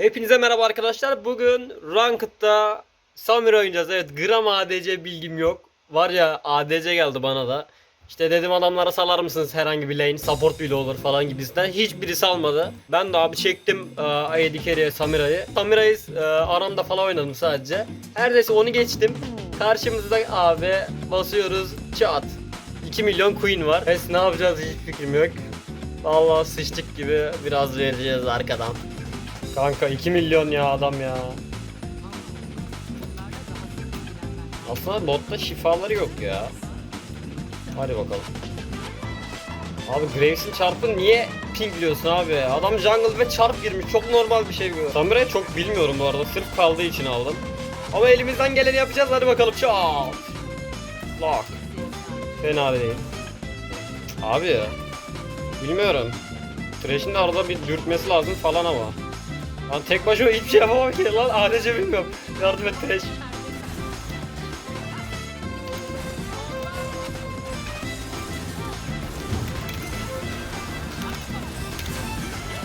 Hepinize merhaba arkadaşlar. Bugün Ranked'da Samir oynayacağız. Evet gram ADC bilgim yok. Var ya ADC geldi bana da. İşte dedim adamlara salar mısınız herhangi bir lane support bile olur falan gibisinden. Hiçbirisi almadı. Ben de abi çektim e, AD Carry'e Samira'yı. Samira'yı e, aramda falan oynadım sadece. Her neyse onu geçtim. Karşımızda abi basıyoruz çat. 2 milyon queen var. Biz ne yapacağız hiç fikrim yok. Vallahi sıçtık gibi biraz vereceğiz arkadan. Kanka 2 milyon ya adam ya. Aslında botta şifaları yok ya. Hadi bakalım. Abi Graves'in çarpı niye pingliyorsun abi? Adam jungle ve çarp girmiş. Çok normal bir şey bu. Samurai'yi çok bilmiyorum bu arada. Sırf kaldığı için aldım. Ama elimizden geleni yapacağız. Hadi bakalım. Çat. Lock. Fena değil. Abi. Bilmiyorum. Thresh'in de arada bir dürtmesi lazım falan ama. Lan tek başıma hiçbir şey yapamam ki lan ADC bilmiyorum. Yardım et Thresh.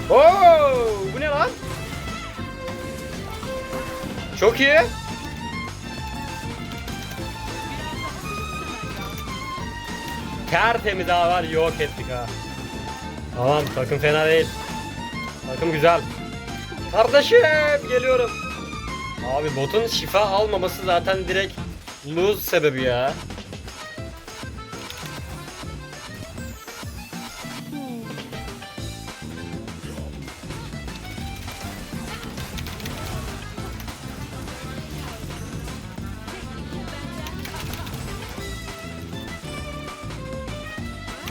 Oo, bu ne lan? Çok iyi. Tertemiz ha var yok ettik ha. Tamam takım fena değil. Takım güzel. Kardeşim geliyorum. Abi botun şifa almaması zaten direkt lose sebebi ya.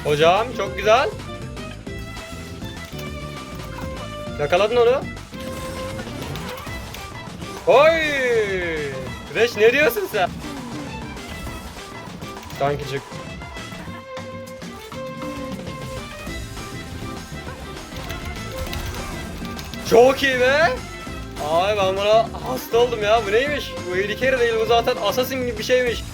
Hocam çok güzel. Yakaladın onu. Oy! Reş ne diyorsun sen? Kankicik. Çok iyi be. Abi ben buna hasta oldum ya. Bu neymiş? Bu Harry Carey değil bu zaten Assassin gibi bir şeymiş.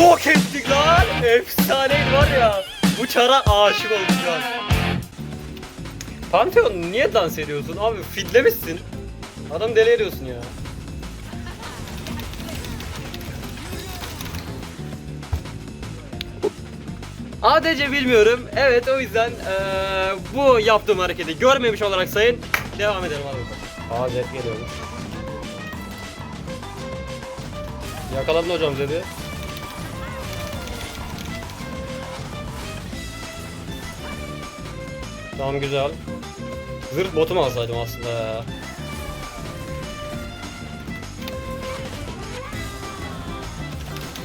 Yok ettik lan. Efsaneydi var ya. Bu çara aşık an. Pantheon niye dans ediyorsun abi? Fidlemişsin. Adam deli ediyorsun ya. ADC bilmiyorum. Evet o yüzden eee, bu yaptığım hareketi görmemiş olarak sayın. Devam edelim. Aa Zed geliyormuş. Yakaladın hocam Zed'i. Tamam güzel. Zırh botu mu alsaydım aslında?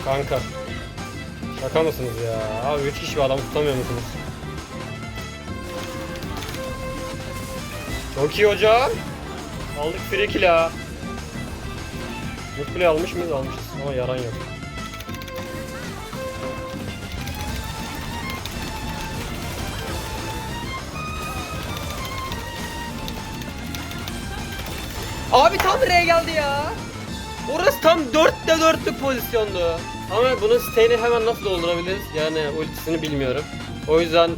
Kanka. Şaka mısınız ya? Abi 3 kişi bir adam tutamıyor musunuz? Çok iyi hocam. Aldık free kill ha. Mutlu almış mıyız? Almışız ama yaran yok. Abi tam R'ye geldi ya. Orası tam 4'te 4'lük pozisyondu. Ama bunun stay'ini hemen nasıl doldurabiliriz? Yani ultisini bilmiyorum. O yüzden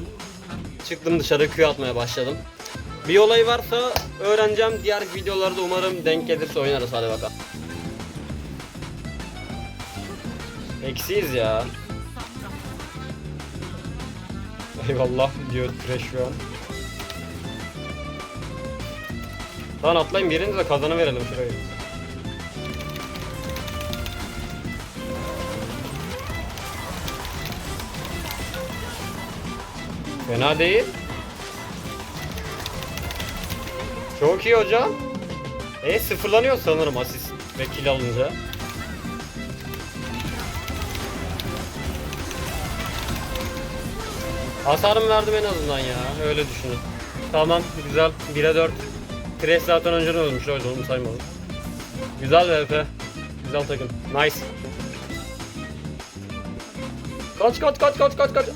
çıktım dışarı Q atmaya başladım. Bir olay varsa öğreneceğim. Diğer videolarda umarım denk gelirse oynarız hadi bakalım. Eksiyiz ya. Eyvallah diyor Trash şu an. Lan atlayın birini de kazanı verelim şurayı. Fena değil. Çok iyi hocam. E sıfırlanıyor sanırım asist ve alınca. Hasarım verdim en azından ya. Öyle düşünün. Tamam güzel. 1'e 4. Crash zaten önceden ölmüş. Öyle onu saymadım. Güzel VP. Güzel takım. Nice. Kaç kaç kaç kaç kaç kaç.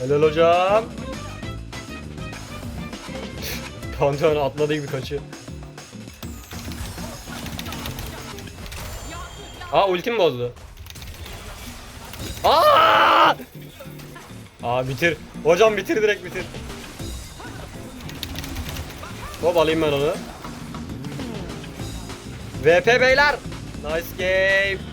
Helal hocam. Pantheon atladı gibi kaçıyor. Aa ultim bozdu. Aa! Aa bitir. Hocam bitir direkt bitir. Hop alayım ben onu. VP beyler. Nice game.